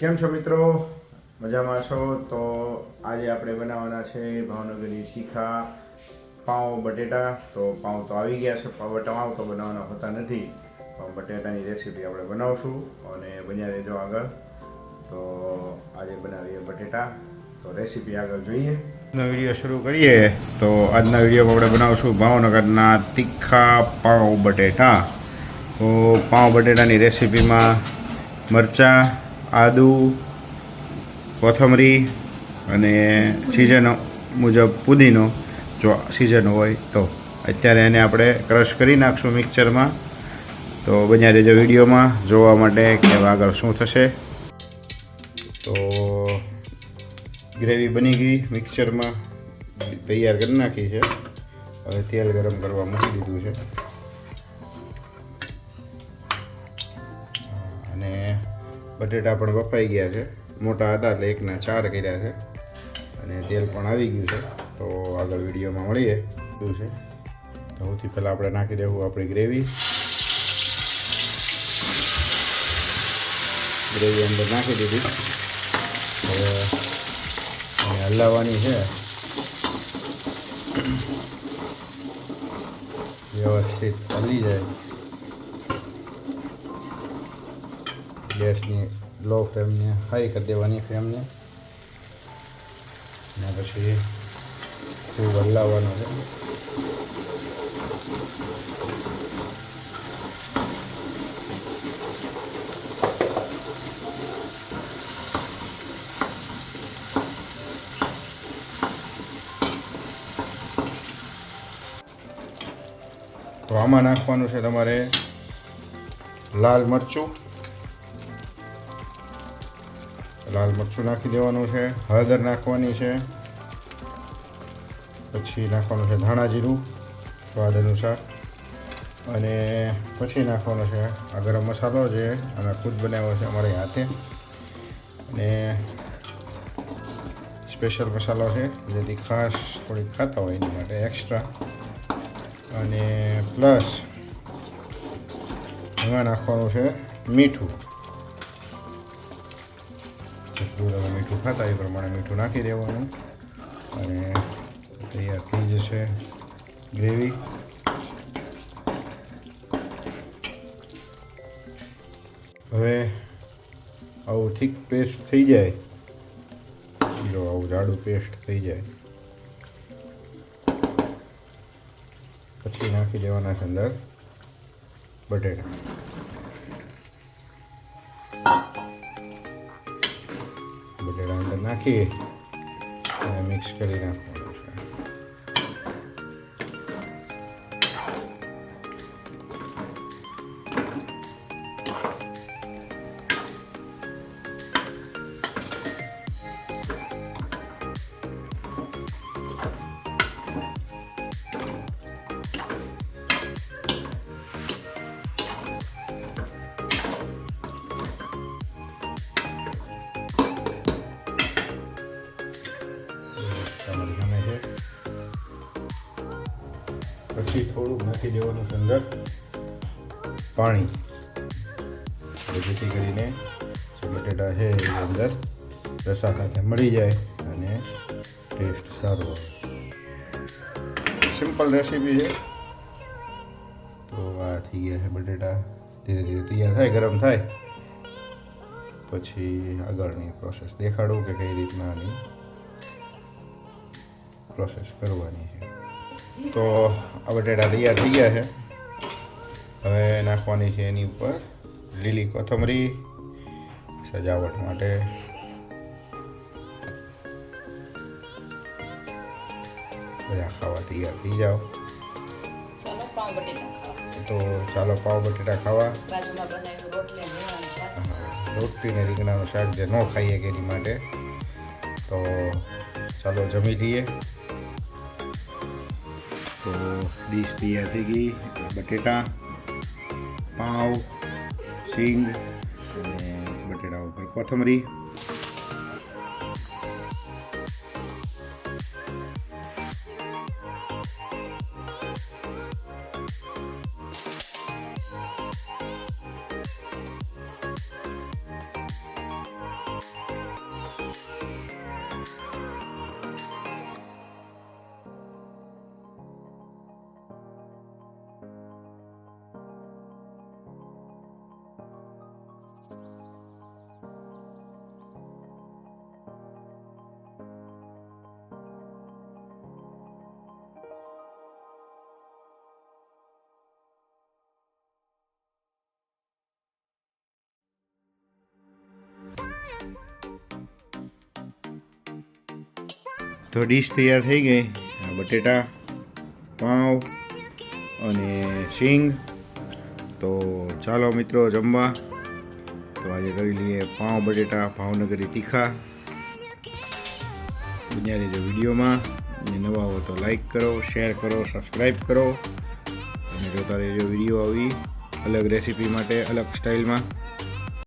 કેમ છો મિત્રો? મજામાં છો? તો આજે આપણે બનાવવાના છે ભાવનગરની તીખા પાઉં બટેટા. તો પાઉં તો આવી ગયા છે. પાવ ટમાવ તો બનાવવાના હોતા નથી. પણ બટેટાની રેસીપી આપણે બનાવશું અને બન્યા રહેજો આગળ. તો આજે બનાવીએ બટેટા. તો રેસીપી આગળ જોઈએ. આજનો વીડિયો શરૂ કરીએ. તો આજના વિડીયોમાં આપણે બનાવશું ભાવનગરના તીખા પાઉં બટેટા. તો પાઉં બટેટાની રેસીપીમાં મરચાં આદુ, કોથમરી અને સિઝન મુજબ પુદીનો, જો સિઝન હોય તો. અત્યારે એને આપણે ક્રશ કરી નાખશું મિક્સરમાં તો બન્યા રહેજો વિડીયોમાં જોવા માટે કે આગળ શું થશે. તો ગ્રેવી બની ગઈ મિક્સરમાં તૈયાર કરી નાખી છે. હવે તેલ ગરમ કરવા મૂકી દીધું છે. અને બટેટા પણ બફાઈ ગયા છે. મોટા હતા એટલે એકના ચાર કર્યા છે. અને તેલ પણ આવી ગયું છે. તો આગળ વિડીયોમાં મળીએ. શું છે? તો સૌથી પહેલાં આપણે નાખી દેવું આપણી ગ્રેવી. ગ્રેવી અંદર નાખી દીધી. હવે હલાવવાની છે. વ્યવસ્થિત હલી જાય. ગેસની લો ફ્લેમને, હાઈ કરી દેવાની ફ્લેમને. અને પછી ખૂબ હલાવવાનો છે. તો આમાં નાખવાનું છે તમારે લાલ મરચું. લાલ મરચું નાખી દેવાનું છે, હળદર નાખવાની છે, પછી નાખવાનું છે ધાણા જીરું, સ્વાદ અનુસાર. અને પછી નાખવાનો છે આ ગરમ મસાલો જે અમે ખુદ બનાવ્યો છે અમારે હાથે. અને સ્પેશિયલ મસાલો છે, જેથી ખાસ થોડીક ખાતા હોય એની માટે એક્સ્ટ્રા અને પ્લસ એમાં નાખવાનું છે મીઠું. જેટલું મીઠું ખાતા એ પ્રમાણે મીઠું નાખી દેવાનું. અને તૈયાર થઈ જશે ગ્રેવી. હવે આવું ઠીક પેસ્ટ થઈ જાય. જો આવું જાડું પેસ્ટ થઈ જાય. પછી નાખી દેવાના છે અંદર બટેટા. અંદર અને મિક્સ કરી નાખવાનું પછી થોડુંક નાખી દેવાનું અંદર પાણી. જેથી કરીને બટેટા છે એ અંદર રસા સાથે મળી જાય અને ટેસ્ટ સારો આવે. સિમ્પલ રેસીપી છે. તો આ થઈ ગયા છે બટેટા. ધીરે ધીરે તૈયાર થાય, ગરમ થાય. પછી આગળની પ્રોસેસ દેખાડું કે કઈ રીતના આની પ્રોસેસ કરવાની છે. તો આ બટેટા તૈયાર થઈ ગયા છે. હવે નાખવાની છે એની ઉપર લીલી કોથમરી સજાવટ માટે. બધા ખાવા તૈયાર થઈ જાઓ. તો ચાલો પાવ બટેટા ખાવા. બાજુમાં બનાવ્યું રોટલી રીંગણાનું શાક. રોટલી ને રીંગણાનું શાક જે ન ખાઈએ કે એની માટે. તો ચાલો જમી લઈએ. તો ડીશ તૈયાર થઈ ગઈ. બટેટા પાવ સિંગ અને બટેટા ઉપર કોથમરી. તો ડીશ તૈયાર થઈ ગઈ. આ બટેટા પાઉં અને સિંગ તો ચાલો મિત્રો જમવા. તો આજે કરી લઈએ પાઉં બટેટા, ભાવનગરી તીખા. બન્યા રહેજો વિડીયોમાં. નવા હો તો લાઈક કરો, શેર કરો સબસ્ક્રાઈબ કરો. અને જોતા રહેજો વીડિયો આવી અલગ રેસીપી માટે અલગ સ્ટાઇલમાં.